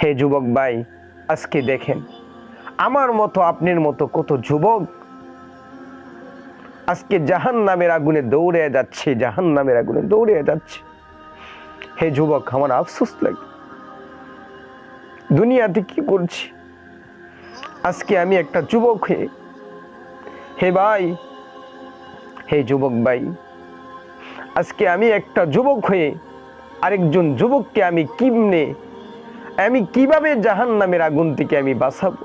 হে যুবক ভাই, আজকে দেখেন, আমার মতো আপনার মতো কত যুবক আজকে জাহান নামের আগুনে দৌড়ে যাচ্ছে জাহান নামের আগুনে দৌড়ে যাচ্ছে। হে যুবক, আমার আফসোস লাগে। দুনিয়াতে কি করছি? আজকে আমি একটা যুবক হয়ে, হে ভাই, হে যুবক ভাই, আজকে আমি একটা যুবক হয়ে, আরেকজন যুবককে আমি কিমনে আমি কীভাবে জাহান নামের আগুন থেকে আমি বাঁচাবো?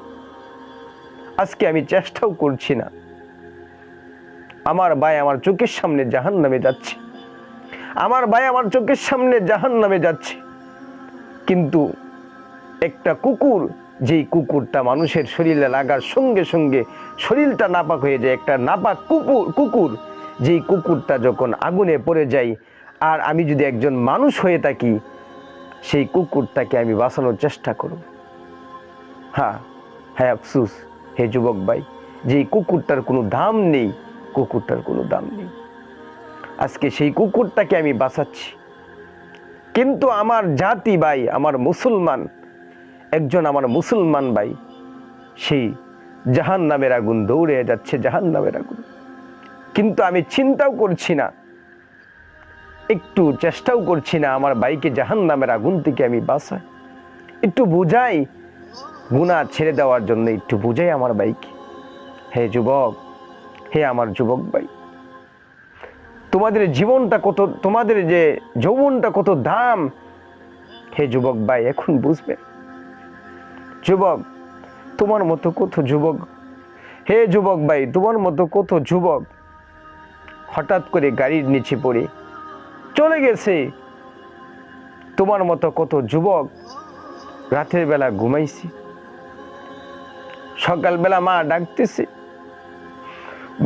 আজকে আমি চেষ্টাও করছি না। আমার ভাই আমার চোখের সামনে জাহান নামে যাচ্ছে। আমার ভাই আমার চোখের সামনে জাহান নামে যাচ্ছে। কিন্তু একটা কুকুর, যেই কুকুরটা মানুষের শরীরে লাগার সঙ্গে সঙ্গে শরীরটা নাপাক হয়ে যায়, একটা নাপাক কুকুর কুকুর, যেই কুকুরটা যখন আগুনে পড়ে যায়, আর আমি যদি একজন মানুষ হয়ে থাকি সেই কুকুরটাকে আমি বাঁচানোর চেষ্টা করব। হ্যাঁ হ্যাঁ আফসুস, হে যুবক ভাই, যেই কুকুরটার কোনো দাম নেই, কুকুরটার কোনো দাম নেই। আজকে সেই কুকুরটাকে আমি বাঁচাচ্ছি। কিন্তু আমার জাতি ভাই, আমার মুসলমান, একজন আমার মুসলমান ভাই, সেই জাহান নামের আগুন দৌড়ে যাচ্ছে জাহান নামের আগুন। কিন্তু আমি চিন্তাও করছি না একটু চেষ্টাও করছি না আমার বাইকে জাহান নামের আগুন থেকে আমি বাঁচাই একটু বুঝাই গুণা ছেড়ে দেওয়ার জন্য একটু বুঝাই আমার বাইকে। হে যুবক, হে আমার যুবক ভাই, তোমাদের জীবনটা কত, তোমাদের যে যৌবনটা কত দাম, হে যুবক ভাই, এখন বুঝবে। যুবক, তোমার মতো কত যুবক, হে যুবক ভাই, তোমার মতো কত যুবক, হঠাৎ করে গাড়ির নিচে পড়ে চলে গেছে। তোমার মতো কত যুবক রাতের বেলা ঘুমাইছি। সকালবেলা মা ডাকতেছে,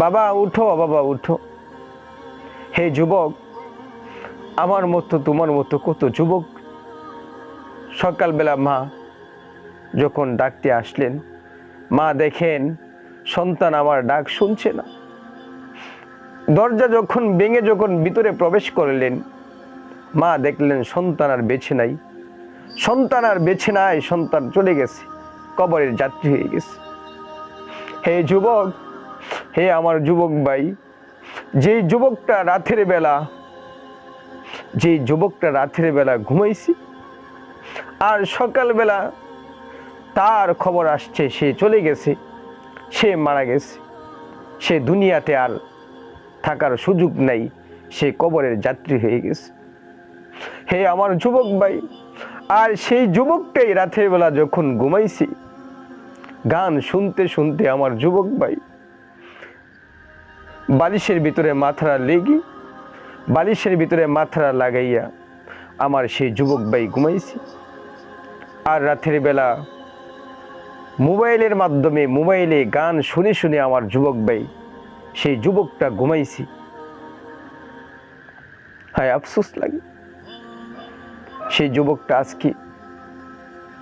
বাবা, উঠো বাবা, উঠো। হে যুবক, আমার মতো, তোমার মতো কত যুবক। সকালবেলা মা যখন ডাকতে আসলেন, মা দেখেন সন্তান আমার ডাক শুনছে না। দরজা যখন ভেঙে যখন ভিতরে প্রবেশ করলেন, মা দেখলেন সন্তান আর বেছে নাই। সন্তান আর বেছে নাই, সন্তান চলে গেছে, কবরের যাত্রী হয়ে গেছে। হে যুবক, হে আমার যুবক ভাই যেই যুবকটা রাতের বেলা যেই যুবকটা রাতের বেলা ঘুমাইছি, আর সকালবেলা তার খবর আসছে, সে চলে গেছে, সে মারা গেছে, সে দুনিয়াতে আর থাকার সুযোগ নাই, সে কবরের যাত্রী হয়ে গেছে। হে আমার যুবক ভাই, আর সেই যুবকটাই রাতের বেলা যখন ঘুমাইছি, গান শুনতে শুনতে আমার যুবক ভাই বালিশের ভিতরে মাথারা লেগে, বালিশের ভিতরে মাথারা লাগাইয়া আমার সেই যুবক ভাই ঘুমাইছি। আর রাতের বেলা মোবাইলের মাধ্যমে মোবাইলে গান শুনে শুনে আমার যুবক ভাই সেই যুবকটা ঘুমাইছি। হ্যাঁ আফসোস লাগে। সেই যুবকটা আজকে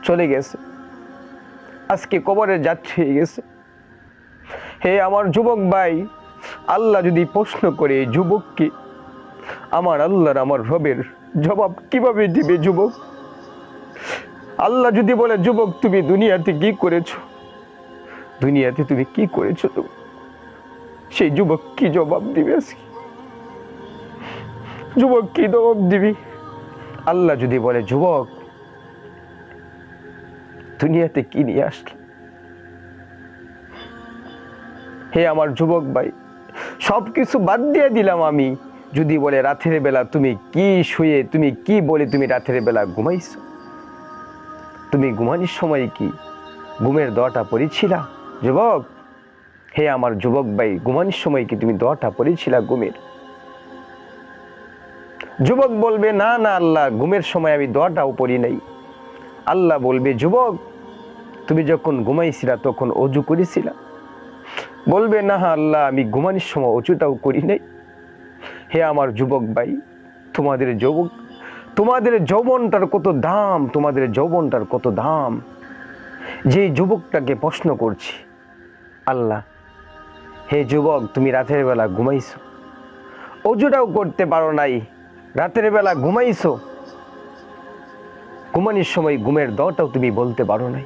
চলে গেছে। আজকে কবরের যাত্রী হয়ে গেছে। হে আমার যুবক ভাই, আল্লাহ যদি প্রশ্ন করে যুবককে, আমার আল্লাহর আমার রবের জবাব কীভাবে দিবে যুবক? আল্লাহ যদি বলে, যুবক, তুমি দুনিয়াতে কি করেছ? দুনিয়াতে তুমি কি করেছ তুমি সেই যুবক কি জবাব দিবে আজকে? যুবক কি জবাব দিবি? আল্লাহ যদি বলে, যুবক, দুনিয়াতে কি নিয়ে আসলে? হে আমার যুবক ভাই সব কিছু বাদ দিয়ে দিলাম আমি। যদি বলে, রাতের বেলা তুমি কি শুয়ে, তুমি কি বলে তুমি রাতের বেলা ঘুমাইছো? তুমি ঘুমানির সময় কি ঘুমের দোয়াটা পড়েছিলা? যুবক হে আমার যুবক ভাই, ঘুমানির সময় কি তুমি দোয়াটা পড়েছিলা ঘুমের? যুবক বলবে, না না আল্লাহ, ঘুমের সময় আমি দোয়াটাও পড়ি নাই। আল্লাহ বলবে, যুবক, তুমি যখন ঘুমাইছিলা তখন অজু করেছিলা? বলবে, না, আল্লাহ, আমি ঘুমানির সময় অজুটাও করি নাই। হে আমার যুবক ভাই, তোমাদের যুবক তোমাদের যৌবনটার কত দাম, তোমাদের যৌবনটার কত দাম। যে যুবকটাকে প্রশ্ন করছি, আল্লাহ হে যুবক, তুমি রাতের বেলা ঘুমাইছো। অজুটাও করতে পারো নাই। রাতের বেলা ঘুমাইছো। ঘুমানির সময় ঘুমের দটাও তুমি বলতে পারো নাই।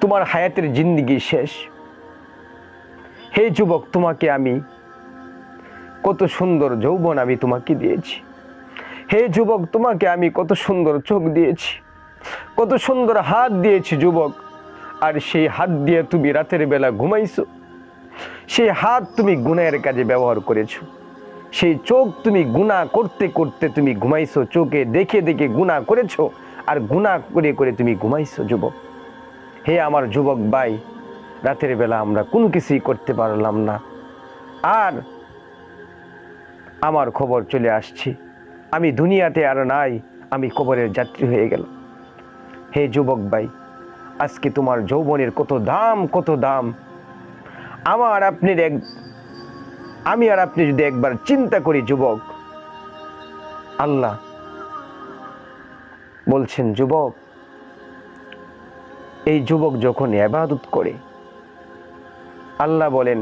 তোমার হায়াতের জিন্দিগি শেষ। হে যুবক, তোমাকে আমি কত সুন্দর যৌবন আমি তোমাকে দিয়েছি। হে যুবক, তোমাকে আমি কত সুন্দর চোখ দিয়েছি। কত সুন্দর হাত দিয়েছি যুবক। আর সেই হাত দিয়ে তুমি রাতের বেলা ঘুমাইছো। সেই হাত তুমি গুণের কাজে ব্যবহার করেছ। সেই চোখ তুমি গুণা করতে করতে তুমি ঘুমাইছো। চোখে দেখে দেখে গুণা করেছ আর গুণা করে করে তুমি ঘুমাইছো, যুবক। হে আমার যুবক ভাই, রাতের বেলা আমরা কোনো কিছুই করতে পারলাম না। আর আমার খবর চলে আসছে। আমি দুনিয়াতে আর নাই, আমি কবরের যাত্রী হয়ে গেল হে যুবক ভাই আজকে তোমার যৌবনের কত দাম কত দাম? আমার আপনার এক আমি আর আপনি যদি একবার চিন্তা করি যুবক, আল্লাহ বলছেন, যুবক, এই যুবক যখন এবাদত করে, আল্লাহ বলেন,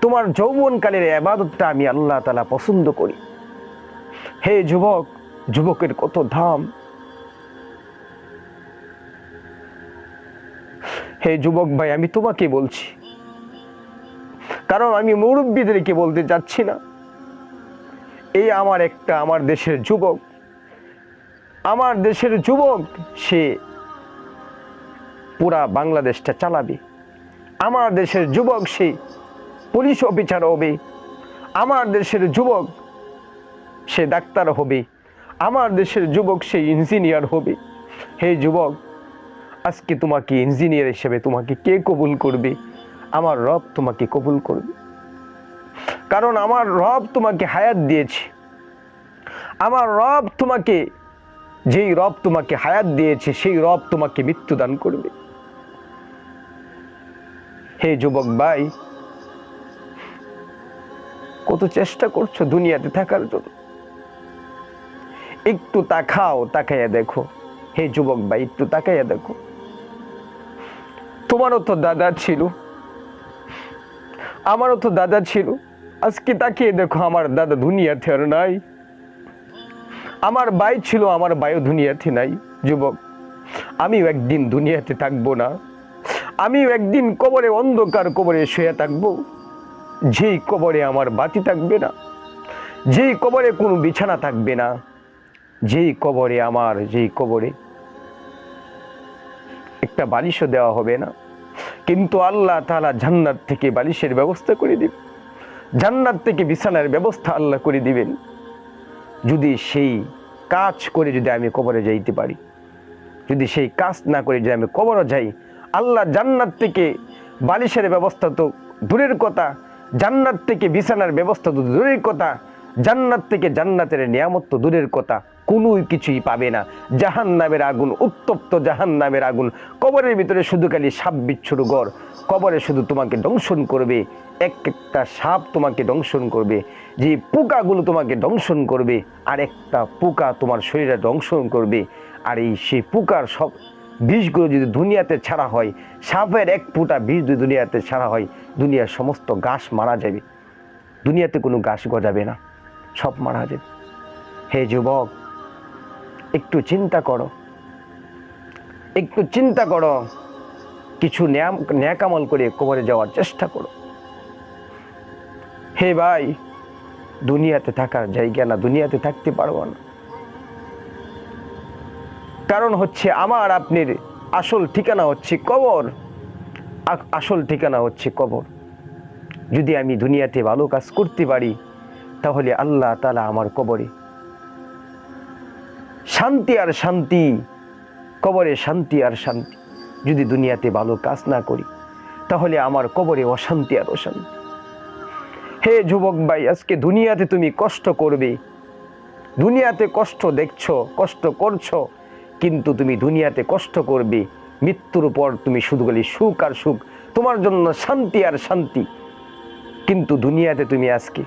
তোমার যৌবনকালের এবাদতটা আমি আল্লাহ তালা পছন্দ করি। হে যুবক, যুবকের কত ধাম হে যুবক ভাই, আমি তোমাকে বলছি। কারণ আমি মুরব্বীদেরকে বলতে যাচ্ছি না। এই আমার একটা, আমার দেশের যুবক, আমার দেশের যুবক, সে পুরা বাংলাদেশটা চালাবে। আমার দেশের যুবক, সে পুলিশ অফিসার হবে। আমার দেশের যুবক, সে ডাক্তার হবে। আমার দেশের যুবক, সে ইঞ্জিনিয়ার হবে। হে যুবক আজকে তোমাকে ইঞ্জিনিয়ার হিসেবে তোমাকে কে কবুল করবে? আমার রব তোমাকে কবুল করবে। কারণ আমার রব তোমাকে হায়াত দিয়েছে। আমার রব তোমাকে, যেই রব তোমাকে হায়াত দিয়েছে, সেই রব তোমাকে মৃত্যু দান করবে। হে যুবক ভাই, কত চেষ্টা করছ দুনিয়াতে থাকার জন্য? একটু তাকাও, তাকাইয়া দেখো। হে যুবক ভাই, একটু তাকাইয়া দেখো। তোমারও তো দাদা ছিল। আমারও তো দাদা ছিল। আজকে তাকিয়ে দেখো আমার দাদা দুনিয়াতে আর নাই। আমার ভাই ছিল, আমার বায়ু দুনিয়াতে নাই, যুবক। আমিও একদিন দুনিয়াতে থাকব না। আমিও একদিন কবরে অন্ধকার কবরে শুয়ে থাকব। যেই কবরে আমার বাতি থাকবে না, যেই কবরে কোনো বিছানা থাকবে না, যেই কবরে আমার, যেই কবরে একটা বালিশও দেওয়া হবে না। কিন্তু আল্লাহ তাআলা জান্নাত থেকে বালিশের ব্যবস্থা করে দিবেন। জান্নাত থেকে বিছানার ব্যবস্থা আল্লাহ করে দিবেন। যদি সেই কাজ করে যদি আমি কবরে যাইতে পারি। যদি সেই কাজ না করে যদি আমি কবরে যাই, আল্লাহ জান্নাত থেকে বালিশের ব্যবস্থা তো দূরের কথা, জান্নাত থেকে বিছানার ব্যবস্থা তো দূরের কথা জান্নাত থেকে জান্নাতের নিয়ামত তো দূরের কথা কোনো কিছুই পাবে না। জাহান নামের আগুন, উত্তপ্ত জাহান নামের আগুন, কবরের ভিতরে শুধু খালি সাপ বিচ্ছুর গড় কবরে শুধু তোমাকে দংশন করবে এক একটা সাপ তোমাকে দংশন করবে, যে পোকাগুলো তোমাকে দংশন করবে, আর একটা পোকা তোমার শরীরে দংশন করবে। আর এই সেই পোকার সব বিষগুলো যদি দুনিয়াতে ছাড়া হয়, সাপের এক ফুটা বিষ যদি দুনিয়াতে ছাড়া হয়, দুনিয়ার সমস্ত গাছ মারা যাবে। দুনিয়াতে কোনো গাছ গজাবে না। সব মারা যাবে হে যুবক, একটু চিন্তা করো। একটু চিন্তা করো। কিছু ন্যাকামল করে কবরে যাওয়ার চেষ্টা করো। হে ভাই, দুনিয়াতে থাকার জায়গা না, দুনিয়াতে থাকতে পারব না। কারণ হচ্ছে আমার আপনার আসল ঠিকানা হচ্ছে কবর। আসল ঠিকানা হচ্ছে কবর। যদি আমি দুনিয়াতে ভালো কাজ করতে পারি তাহলে আল্লাহ তালা আমার কবরে শান্তি আর শান্তি, কবরে শান্তি আর শান্তি। যদি দুনিয়াতে ভালো কাজ না করি, তাহলে আমার কবরে অশান্তি আর অশান্তি। হে যুবক ভাই, আজকে দুনিয়াতে তুমি কষ্ট করবে। দুনিয়াতে কষ্ট দেখছ, কষ্ট করছ, কিন্তু তুমি দুনিয়াতে কষ্ট করবে। মৃত্যুর পর তুমি শুধু খালি সুখ আর সুখ, তোমার জন্য শান্তি আর শান্তি। কিন্তু দুনিয়াতে তুমি আজকে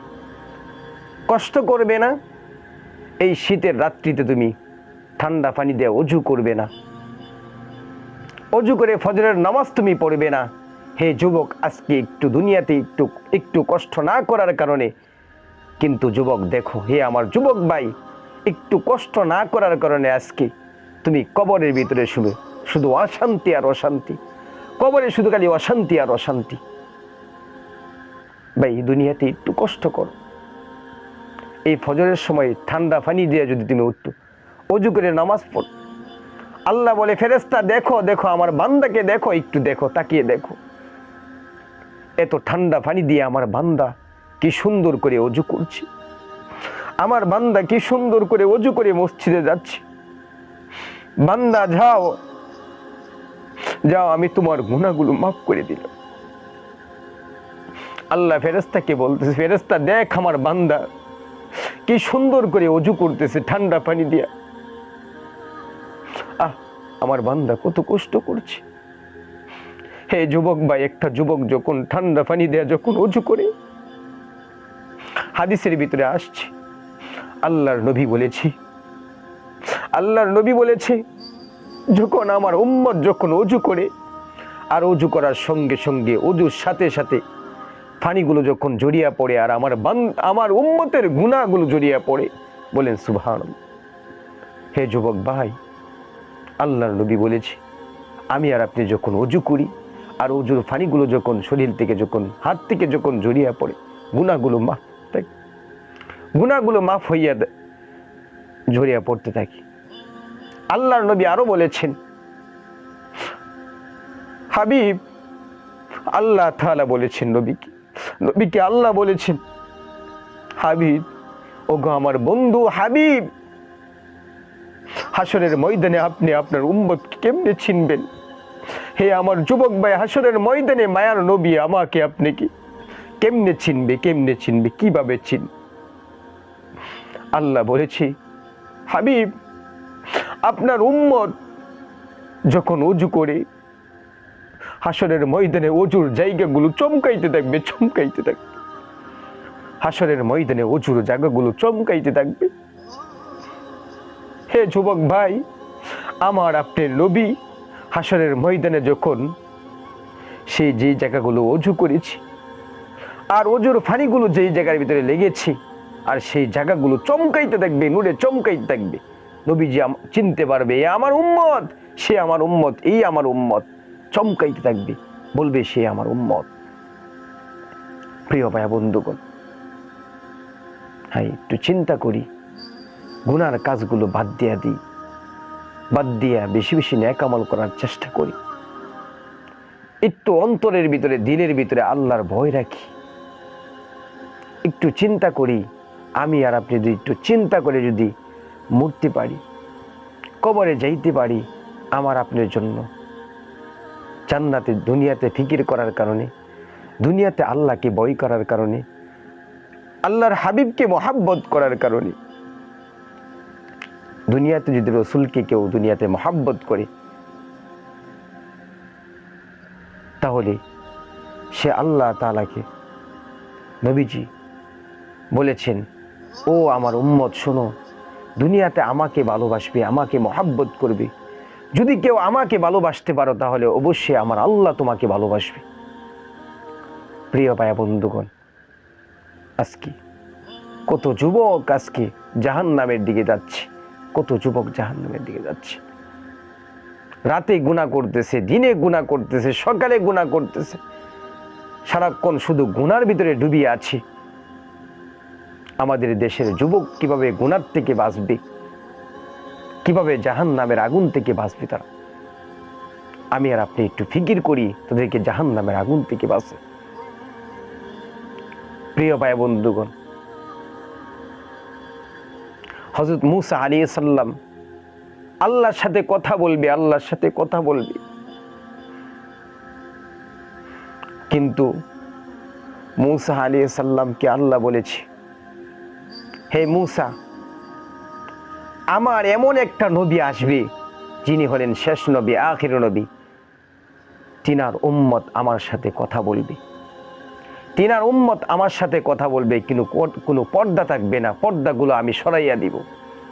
কষ্ট করবে না? এই শীতের রাত্রিতে তুমি ঠান্ডা পানি দিয়ে অজু করবে না। অজু করে ফজরের নামাজ তুমি পড়বে না। হে যুবক, আজকে একটু দুনিয়াতে একটু একটু কষ্ট না করার কারণে কিন্তু যুবক দেখো, হে আমার যুবক ভাই, একটু কষ্ট না করার কারণে আজকে তুমি কবরের ভিতরে শুবে। শুধু অশান্তি আর অশান্তি। কবরে শুধু খালি অশান্তি আর অশান্তি। ভাই দুনিয়াতে একটু কষ্ট করো। এই ফজরের সময় ঠান্ডা পানি দিয়ে যদি তুমি উঠতো, অজু করে নামাজ পড়। আল্লাহ বলে ফেরেস্তা দেখো দেখো, আমার বান্দাকে দেখো, একটু দেখো, তাকিয়ে দেখো। এত ঠান্ডা পানি দিয়ে আমার বান্দা কি সুন্দর করে অজু করছে। আমার বান্দা কি সুন্দর করে অজু করে মসজিদে যাচ্ছে। বান্দা, যাও যাও, আমি তোমার গুণাগুলো মাফ করে দিলাম। আল্লাহ ফেরেস্তাকে বলতেছে ফেরেস্তা দেখ আমার বান্দা কি সুন্দর করে অজু করতেছে ঠান্ডা পানি দিয়া। আহ, আমার বান্দা কত কষ্ট করছে। হে যুবক ভাই, একটা যুবক যখন ঠান্ডা পানি দেয়া যখন অজু করে, হাদিসের ভিতরে আসছে, আল্লাহর নবী বলেছি, আল্লাহর নবী বলেছে, যখন আমার উম্মত যখন অজু করে, আর অজু করার সঙ্গে সঙ্গে অজুর সাথে সাথে পানিগুলো যখন জড়িয়া পড়ে আর আমার আমার উম্মতের গুণাগুলো জড়িয়া পড়ে, বলেন সুভান হে যুবক ভাই, আল্লাহর নবী বলেছে, আমি আর আপনি যখন অজু করি, আর অজুর পানিগুলো যখন শরীর থেকে যখন, হাত থেকে যখন জড়িয়া পড়ে গুণাগুলো মাফ থাকে গুণাগুলো মাফ হইয়া ঝরিয়া পড়তে থাকি। আল্লাহর নবী আরও বলেছেন, হাবিব, আল্লাহ তাআলা বলেছেন নবীকে নবীকে আল্লাহ বলেছেন, হাবিব, ওগো আমার বন্ধু হাবিব, হাসরের ময়দানে আপনি আপনার উম্মতকে কেমনে চিনবেন? হে আমার যুবক ভাই, হাসরের ময়দানে মায়ার নবী আমাকে আপনি কি কেমনে চিনবে কেমনে চিনবে, কীভাবে চিন? আল্লাহ বলেছি, হাবিব, আপনার উম্মত যখন উজু করে হাসরের ময়দানে অজুর জায়গাগুলো চমকাইতে থাকবে চমকাইতে থাকবে। হাসরের ময়দানে অজুর জায়গাগুলো চমকাইতে থাকবে। হে যুবক ভাই, আমার আপনি নবী হাসরের ময়দানে যখন সে যে জায়গাগুলো অজু করেছি, আর অজুর ফানিগুলো যেই জায়গার ভিতরে লেগেছে, আর সেই জায়গাগুলো চমকাইতে থাকবে, নূরে চমকাইতে থাকবে। নবীজি চিনতে পারবে, এ আমার উম্মত, সে আমার উম্মত, এই আমার উম্মত। চমকাইতে থাকবে, বলবে সে আমার উম্মত। প্রিয় ভাইয়া বন্ধুগণ হ্যাঁ একটু চিন্তা করি। গুনার কাজগুলো বাদ দিয়া দিই, বাদ দিয়া বেশি বেশি ন্যাকামল করার চেষ্টা করি। একটু অন্তরের ভিতরে দিলের ভিতরে আল্লাহর ভয় রাখি। একটু চিন্তা করি, আমি আর আপনি যদি একটু চিন্তা করে যদি মরতে পারি, কবরে যাইতে পারি, আমার আপনার জন্য জান্নাতে দুনিয়াতে ফিকির করার কারণে, দুনিয়াতে আল্লাহকে বই করার কারণে, আল্লাহর হাবিবকে মহাব্বত করার কারণে। দুনিয়াতে যদি রসুলকে কেউ দুনিয়াতে মহাব্বত করে, তাহলে সে আল্লাহ তালাকে নবীজি বলেছেন, ও আমার উম্মত, শোনো, দুনিয়াতে আমাকে ভালোবাসবে, আমাকে মহাব্বত করবে। যদি কেউ আমাকে ভালোবাসতে পারো, তাহলে অবশ্যই আমার আল্লাহ তোমাকে ভালোবাসবে। প্রিয় ভাইয়া বন্ধুগণ, আজকে কত যুবক আজকে জাহান নামের দিকে যাচ্ছে, কত যুবক জাহান নামের দিকে যাচ্ছে। রাতে গুণা করতেছে, দিনে গুণা করতেছে, সকালে গুণা করতেছে, সারাক্ষণ শুধু গুনার ভিতরে ডুবিয়ে আছে। আমাদের দেশের যুবক কীভাবে গুনার থেকে বাঁচবে? কীভাবে জাহান নামের আগুন থেকে বাঁচবে তারা? আমি আর আপনি একটু ফিকির করি, তাদেরকে জাহান নামের আগুন থেকে বাঁচে। প্রিয় ভাই বন্ধুগণ হজরত মুসা আলী সাল্লাম আল্লাহর সাথে কথা বলবে, আল্লাহর সাথে কথা বলবে। কিন্তু মুসা আলী সাল্লামকে আল্লাহ বলেছে, হে মুসা আমার এমন একটা নবী আসবে, যিনি হলেন শেষ নবী, আখির নবী। তিনার উম্মত আমার সাথে কথা বলবে। তিনার উম্মত আমার সাথে কথা বলবে, কিন্তু কোনো পর্দা থাকবে না। পর্দাগুলো আমি সরাইয়া দিব।